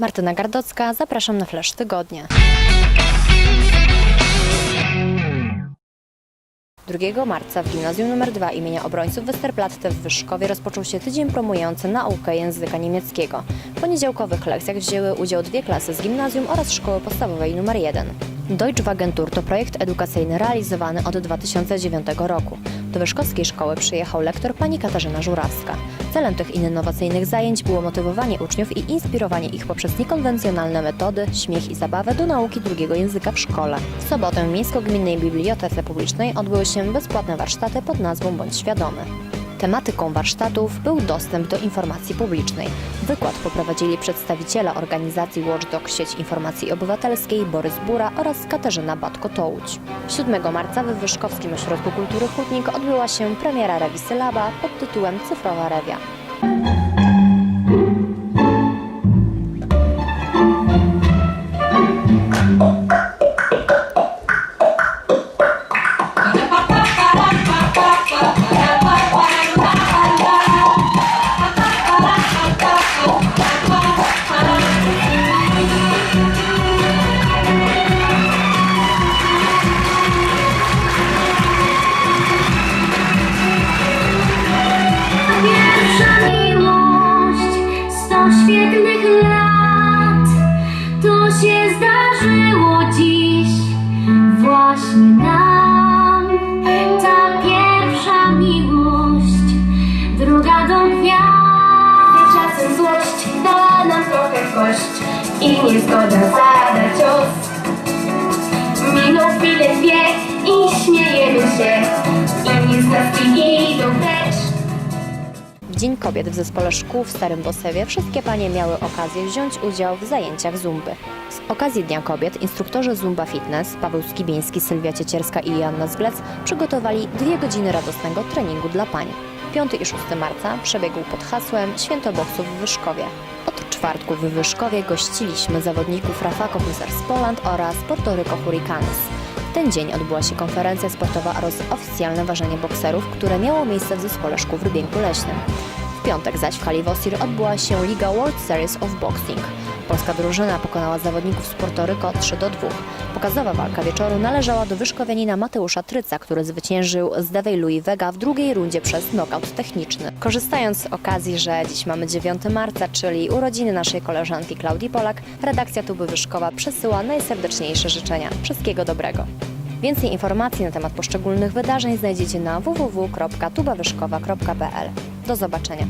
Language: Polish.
Martyna Gardocka, zapraszam na Flash Tygodnia. 2 marca w Gimnazjum nr 2 imienia obrońców Westerplatte w Wyszkowie rozpoczął się tydzień promujący naukę języka niemieckiego. W poniedziałkowych lekcjach wzięły udział dwie klasy z gimnazjum oraz szkoły podstawowej nr 1. Deutschwagentur to projekt edukacyjny realizowany od 2009 roku. Do Wyszkowskiej Szkoły przyjechał lektor pani Katarzyna Żurawska. Celem tych innowacyjnych zajęć było motywowanie uczniów i inspirowanie ich poprzez niekonwencjonalne metody, śmiech i zabawę do nauki drugiego języka w szkole. W sobotę w Miejsko-Gminnej Bibliotece Publicznej odbyły się bezpłatne warsztaty pod nazwą Bądź Świadomy. Tematyką warsztatów był dostęp do informacji publicznej. Wykład poprowadzili przedstawiciele organizacji Watchdog Sieć Informacji Obywatelskiej Borys Bura oraz Katarzyna Batko-Tołudź. 7 marca w Wyszkowskim Ośrodku Kultury Hutnik odbyła się premiera rewisy Laba pod tytułem Cyfrowa Rewia. Zdarzyło dziś właśnie nam. Ta pierwsza miłość, droga do gwiazd. Czasem złość da nam trochę kość i niezgoda zada cios. Miną chwilę dwie Dzień Kobiet w Zespole Szkół w Starym Bosewie wszystkie panie miały okazję wziąć udział w zajęciach zumby. Z okazji Dnia Kobiet instruktorzy Zumba Fitness Paweł Skibiński, Sylwia Ciecierska i Joanna Zglec przygotowali dwie godziny radosnego treningu dla pań. 5 i 6 marca przebiegł pod hasłem Święto Boksu w Wyszkowie. Od czwartku w Wyszkowie gościliśmy zawodników Rafako Hussars Poland oraz Porto Rico Hurricanes. W ten dzień odbyła się konferencja sportowa oraz oficjalne ważenie bokserów, które miało miejsce w zespole szkół w Rybieńku Leśnym. W piątek zaś w hali Wosir odbyła się Liga World Series of Boxing. Polska drużyna pokonała zawodników z Porto Rico 3 do 2. Pokazowa walka wieczoru należała do wyszkowianina Mateusza Tryca, który zwyciężył z Devey Louis Vega w drugiej rundzie przez knockout techniczny. Korzystając z okazji, że dziś mamy 9 marca, czyli urodziny naszej koleżanki Klaudii Polak, redakcja Tuby Wyszkowa przesyła najserdeczniejsze życzenia. Wszystkiego dobrego. Więcej informacji na temat poszczególnych wydarzeń znajdziecie na www.tubawyszkowa.pl. Do zobaczenia.